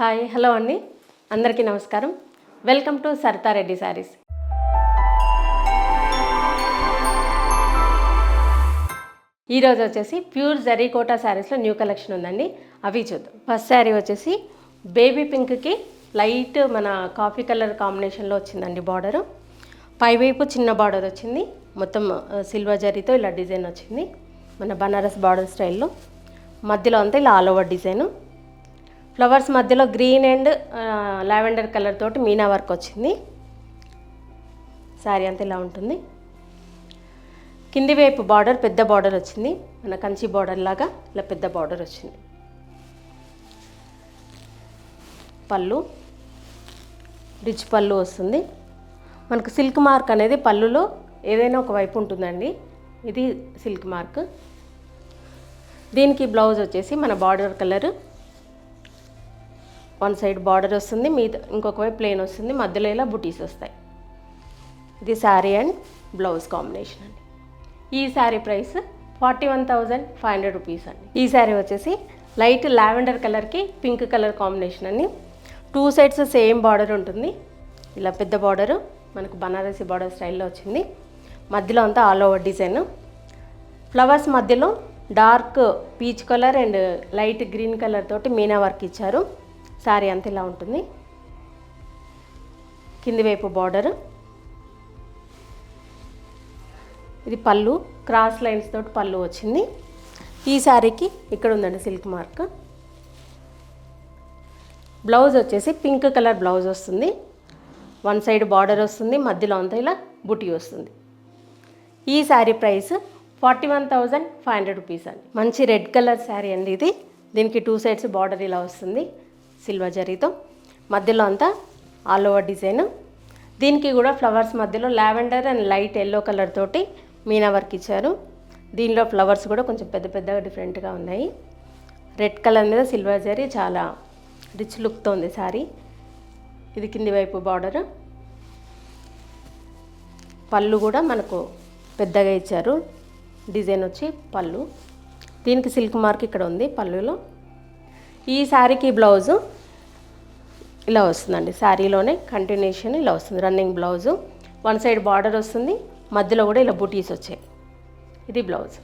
Hi hello అండి. అందరికీ నమస్కారం. వెల్కమ్ టు సరితారెడ్డి శారీస్ ఈరోజు వచ్చేసి ప్యూర్ జరీకోటా శారీస్లో న్యూ కలెక్షన్ ఉందండి. అవి చూద్దాం. ఫస్ట్ శారీ వచ్చేసి బేబీ పింక్కి లైట్ మన కాఫీ కలర్ కాంబినేషన్లో వచ్చిందండి బార్డరు. పైవైపు చిన్న బార్డర్ వచ్చింది. మొత్తం సిల్వర్ జరీతో ఇలా డిజైన్ వచ్చింది. మన బనారస్ బార్డర్ స్టైల్లో. మధ్యలో అంతా ఇలా ఆల్ ఓవర్ డిజైను. ఫ్లవర్స్ మధ్యలో గ్రీన్ అండ్ లావెండర్ కలర్ తోటి మీనా వర్క్ వచ్చింది. శారీ అంతా ఇలా ఉంటుంది. కింది వైపు బార్డర్ పెద్ద బార్డర్ వచ్చింది. మన కంచి బార్డర్ లాగా ఇలా పెద్ద బార్డర్ వచ్చింది. పళ్ళు రిచ్ పళ్ళు వస్తుంది. మనకు సిల్క్ మార్క్ అనేది పళ్ళులో ఏదైనా ఒక వైపు ఉంటుందండి. ఇది సిల్క్ మార్క్. దీనికి బ్లౌజ్ వచ్చేసి మన border colour. One side border వస్తుంది మీద ఇంకొక వైపు ప్లెయిన్ వస్తుంది మధ్యలో ఇలా బుటీస్ వస్తాయి. ఇది శారీ అండ్ బ్లౌజ్ కాంబినేషన్ అండి. ఈ sari price forty one thousand five hundred rupees అండి. ఈ శారీ వచ్చేసి లైట్ లావెండర్ కలర్కి పింక్ కలర్ కాంబినేషన్ అండి. టూ సైడ్స్ సేమ్ బార్డర్ ఉంటుంది. ఇలా పెద్ద బార్డరు మనకు బనారసి బార్డర్ స్టైల్లో వచ్చింది. మధ్యలో అంతా ఆల్ ఓవర్ డిజైన్. ఫ్లవర్స్ మధ్యలో dark peach colour and light green colour తోటి మీనా వర్క్ ఇచ్చారు. శారీ అంత ఇలా ఉంటుంది. కింది వైపు బార్డర్ ఇది పళ్ళు క్రాస్ లైన్స్ తోటి పళ్ళు వచ్చింది. ఈ శారీకి ఇక్కడ ఉందండి సిల్క్ మార్క్ బ్లౌజ్ వచ్చేసి పింక్ కలర్ బ్లౌజ్ వస్తుంది. వన్ సైడ్ బార్డర్ వస్తుంది మధ్యలో అంతా ఇలా బుటీ వస్తుంది. ఈ sari price forty one thousand five hundred rupees అండి. మంచి రెడ్ కలర్ శారీ అండి ఇది. దీనికి టూ సైడ్స్ బార్డర్ ఇలా వస్తుంది. సిల్వర్ జరీతో. మధ్యలో అంతా ఆల్ ఓవర్ డిజైన్. దీనికి కూడా ఫ్లవర్స్ మధ్యలో lavender and light yellow colour తోటి మీనా వర్క్ ఇచ్చారు. దీనిలో ఫ్లవర్స్ కూడా కొంచెం పెద్ద పెద్దగా డిఫరెంట్గా ఉన్నాయి. రెడ్ కలర్ మీద సిల్వర్ జరీ చాలా రిచ్ లుక్తో ఉంది శారీ ఇది కింది వైపు బార్డర్. పళ్ళు కూడా మనకు పెద్దగా ఇచ్చారు. డిజైన్ వచ్చి పళ్ళు. దీనికి సిల్క్ మార్క్ ఇక్కడ ఉంది పళ్ళులో. ఈ శారీకి బ్లౌజు ఇలా వస్తుందండి. శారీలోనే కంటిన్యూషన్ ఇలా వస్తుంది. Running blouse. One side border వస్తుంది. మధ్యలో కూడా ఇలా బుటీస్ వచ్చాయి. ఇది బ్లౌజ్.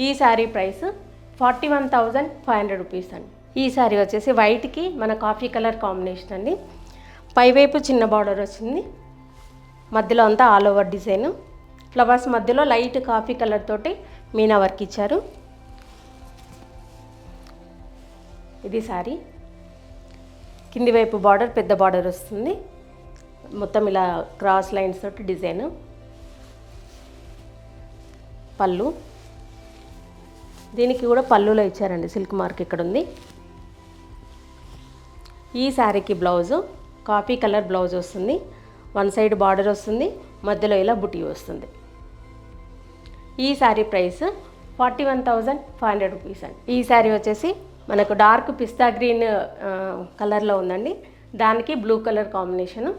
ఈ sari price forty one thousand five hundred rupees అండి. ఈ శారీ వచ్చేసి వైట్కి మన కాఫీ కలర్ కాంబినేషన్ అండి. పైవైపు చిన్న బార్డర్ వచ్చింది. మధ్యలో అంతా ఆల్ ఓవర్ డిజైన్. ఫ్లవర్స్ మధ్యలో లైట్ కాఫీ కలర్ తోటి మీనా వర్క్ ఇచ్చారు. ఇది శారీ. కింది వైపు బార్డర్ పెద్ద బార్డర్ వస్తుంది. మొత్తం ఇలా క్రాస్ లైన్స్ తోటి డిజైన్. పళ్ళు. దీనికి కూడా పళ్ళులో ఇచ్చారండి సిల్క్ మార్క్ ఇక్కడ ఉంది ఈ శారీకి బ్లౌజు కాఫీ కలర్ బ్లౌజ్ వస్తుంది. వన్ సైడ్ బార్డర్ వస్తుంది మధ్యలో ఇలా బుటీ వస్తుంది. ఈ sari price forty one thousand five hundred rupees అండి. ఈ శారీ వచ్చేసి మనకు డార్క్ పిస్తా గ్రీన్ కలర్లో ఉందండి. దానికి బ్లూ కలర్ కాంబినేషను.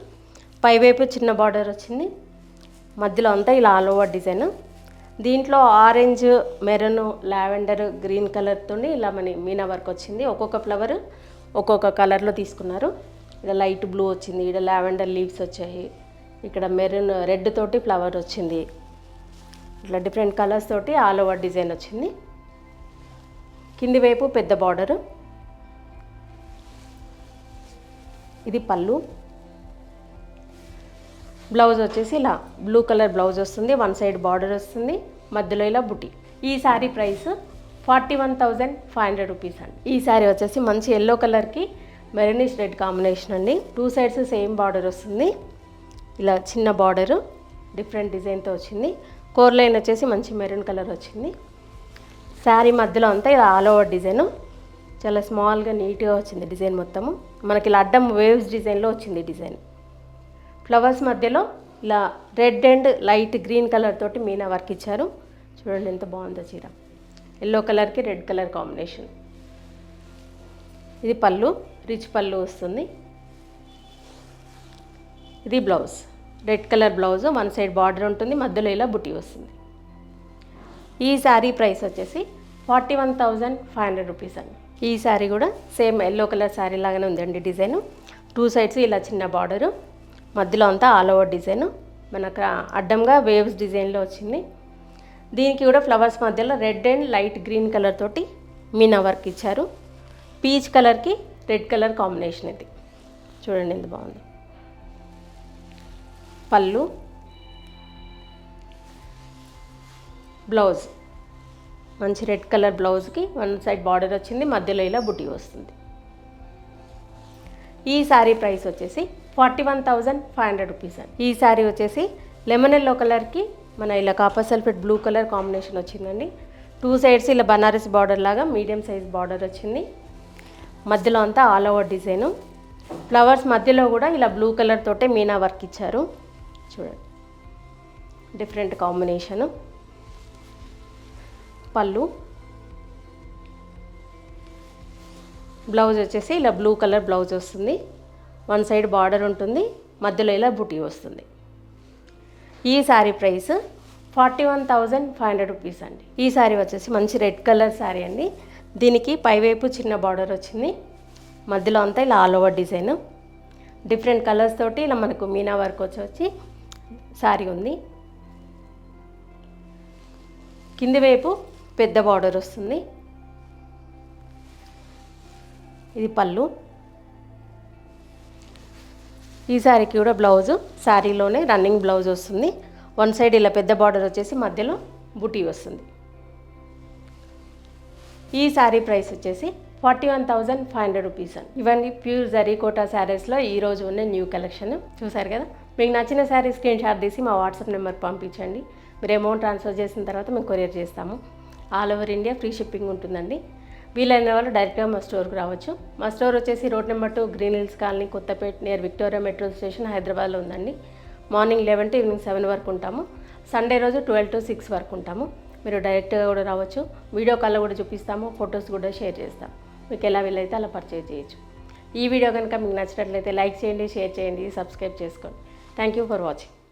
పైవైపు చిన్న బార్డర్ వచ్చింది. మధ్యలో అంతా ఇలా ఆల్ ఓవర్ డిజైన్. దీంట్లో ఆరెంజ్ మెరూన్ లావెండర్ గ్రీన్ కలర్తో ఇలా మన మీనా వర్క్ వచ్చింది. ఒక్కొక్క ఫ్లవర్ ఒక్కొక్క కలర్లో తీసుకున్నారు. ఇక్కడ లైట్ బ్లూ వచ్చింది ఇక్కడ లావెండర్ లీవ్స్ వచ్చాయి. ఇక్కడ మెరూన్ రెడ్ తోటి ఫ్లవర్ వచ్చింది. ఇట్లా డిఫరెంట్ కలర్స్ తోటి ఆల్ ఓవర్ డిజైన్ వచ్చింది. కింది వైపు పెద్ద బార్డరు ఇది పళ్ళు. బ్లౌజ్ వచ్చేసి ఇలా బ్లూ కలర్ బ్లౌజ్ వస్తుంది. వన్ సైడ్ బార్డర్ వస్తుంది. మధ్యలో ఇలా బుటీ ఈ sari price forty one thousand five hundred rupees అండి. ఈ శారీ వచ్చేసి మంచి ఎల్లో కలర్కి మెరూనిష్ రెడ్ కాంబినేషన్ అండి. టూ సైడ్స్ సేమ్ బార్డర్ వస్తుంది. ఇలా చిన్న బార్డరు డిఫరెంట్ డిజైన్తో వచ్చింది. కోర్ లైన్ వచ్చేసి మంచి మెరూన్ కలర్ వచ్చింది. శారీ మధ్యలో అంతా ఇది ఆల్ ఓవర్ డిజైన్. చాలా స్మాల్గా నీట్గా వచ్చింది డిజైన్ మొత్తము. మనకి ఇలా అడ్డం వేవ్స్ డిజైన్లో వచ్చింది డిజైన్. ఫ్లవర్స్ మధ్యలో ఇలా red and light green colour తోటి మీనా వర్క్ ఇచ్చారు. చూడండి ఎంత బాగుందో చీర. ఎల్లో కలర్కి రెడ్ కలర్ కాంబినేషన్. ఇది పళ్ళు రిచ్ పళ్ళు వస్తుంది. ఇది blouse. Red colour blouse one side border ఉంటుంది మధ్యలో ఇలా బుట్టి వస్తుంది. ఈ శారీ ప్రైస్ వచ్చేసి forty one thousand five hundred rupees అండి. ఈ శారీ కూడా సేమ్ ఎల్లో కలర్ శారీ లాగానే ఉందండి డిజైన్. టూ సైడ్స్ ఇలా చిన్న బార్డరు మధ్యలో అంతా ఆల్ ఓవర్ డిజైన్. మనకు అడ్డంగా వేవ్స్ డిజైన్లో వచ్చింది. దీనికి కూడా ఫ్లవర్స్ మధ్యలో red and light green colour తోటి మీనా వర్క్ ఇచ్చారు. పీచ్ కలర్కి రెడ్ కలర్ కాంబినేషన్ ఇది. చూడండి ఎంత బాగుంది. పళ్ళు బ్లౌజ్. మంచి రెడ్ కలర్ బ్లౌజ్కి వన్ సైడ్ బార్డర్ వచ్చింది మధ్యలో ఇలా బుటీ వస్తుంది. ఈ శారీ ప్రైస్ వచ్చేసి forty one thousand five hundred rupees అండి. ఈ శారీ వచ్చేసి లెమన్ ఎల్లో కలర్కి మన ఇలా copper sulphate blue colour combination వచ్చిందండి. టూ సైడ్స్ ఇలా బనారస్ బార్డర్ లాగా మీడియం సైజ్ బార్డర్ వచ్చింది. మధ్యలో అంతా ఆల్ ఓవర్ డిజైను. ఫ్లవర్స్ మధ్యలో కూడా ఇలా బ్లూ కలర్ తోటే మీనా వర్క్ ఇచ్చారు. చూడండి. Different combination. పళ్ళు. బ్లౌజ్ వచ్చేసి ఇలా బ్లూ కలర్ బ్లౌజ్ వస్తుంది. వన్ సైడ్ బార్డర్ ఉంటుంది. మధ్యలో ఇలా బుటీ వస్తుంది. ఈ sari price forty one thousand five hundred rupees అండి. ఈ శారీ వచ్చేసి మంచి రెడ్ కలర్ శారీ అండి. దీనికి పైవైపు చిన్న బార్డర్ వచ్చింది. మధ్యలో అంతా ఇలా all over design. Different colours తోటి ఇలా మనకు మీనా వర్క్ వచ్చి వచ్చి శారీ ఉంది. కింది వైపు పెద్ద బార్డర్ వస్తుంది. ఇది పళ్ళు. ఈ శారీకి కూడా బ్లౌజ్ శారీలోనే రన్నింగ్ బ్లౌజ్ వస్తుంది. వన్ సైడ్ ఇలా పెద్ద బార్డర్ వచ్చేసి మధ్యలో బుటీ వస్తుంది. ఈ శారీ ప్రైస్ వచ్చేసి forty one thousand five hundred rupees అండి. ఇవన్నీ ప్యూర్ జరీకోటా శారీస్లో ఈ రోజు ఉన్న న్యూ కలెక్షన్ చూసారు కదా? మీకు నచ్చిన శారీ స్క్రీన్ షాట్ తీసి మా వాట్సాప్ నెంబర్ పంపించండి. మీరు అమౌంట్ ట్రాన్స్ఫర్ చేసిన తర్వాత మేము కొరియర్ చేస్తాము. All over India free shipping ఉంటుందండి. వీలైన వాళ్ళు డైరెక్ట్గా మా స్టోర్కి రావచ్చు. మా స్టోర్ వచ్చేసి road number two Green Hills colony Kothapet near Victoria metro station హైదరాబాద్లో ఉందండి. Morning eleven to evening seven వరకు ఉంటాము. సండే రోజు ట్వెల్వ్ టు సిక్స్ వరకు ఉంటాము. మీరు డైరెక్ట్గా కూడా రావచ్చు. వీడియో కాల్లో కూడా చూపిస్తాము ఫొటోస్ కూడా షేర్ చేస్తాం. మీకు ఎలా వీలైతే అలా పర్చేజ్ చేయొచ్చు. ఈ వీడియో కనుక మీకు నచ్చినట్లయితే లైక్ చేయండి షేర్ చేయండి సబ్స్క్రైబ్ చేసుకోండి. Thank you for watching.